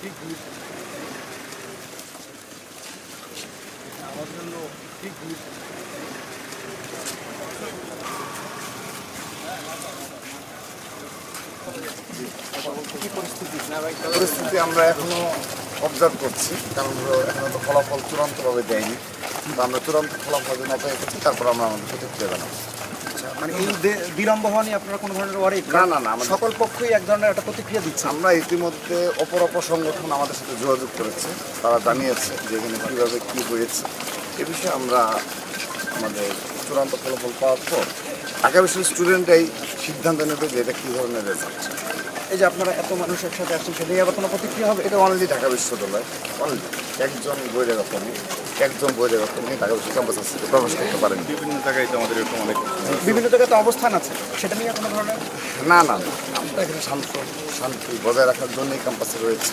ঠিক গুড আমার জন্য ঠিক পরিস্থিতি আমরা এখনও অবজার্ভ করছি কারণ এখনও তো ফলাফল চূড়ান্তভাবে দেয়নি। আমরা চূড়ান্ত ফলাফল জন্য অপেক্ষা করছি তারপর আমরা আমাদের প্রতিক্রিয়া জানাব। আচ্ছা, মানে এই বিলম্ব হওয়া নিয়ে আপনারা কোনো ধরনের ওয়ারি না, না, না, সকল পক্ষই এক ধরনের একটা প্রতিক্রিয়া দিচ্ছে। আমরা ইতিমধ্যে অপর অপর সংগঠন আমাদের সাথে যোগাযোগ করেছে। তারা জানিয়েছে যে এখানে কীভাবে কী হয়েছে। এ বিষয়ে আমরা আমাদের চূড়ান্ত ফলাফল পাওয়ার পর আগামী স্টুডেন্টরাই সিদ্ধান্ত নেবে যে এটা কী ধরনের রেজাল্ট এই যে আপনারা এত মানুষ একসাথে আসছেন সেটাই নিয়ে আবার কোনো প্রতিক্রিয়া হবে? এটা অনলি ঢাকা বিশ্ববিদ্যালয়। অনলি। একজন বইয়ের রকম একজন বহিরাগত নিয়ে ঢাকা বিশ্ববিদ্যালয় ক্যাম্পাস প্রবেশ করতে পারেন বিভিন্ন জায়গায় তো আমাদের এরকম অনেক বিভিন্ন জায়গায় তো অবস্থান আছে সেটা নিয়ে কোনো ধরনের না না আমরা এখানে শান্ত। শান্তি বজায় রাখার জন্যই ক্যাম্পাসে রয়েছে।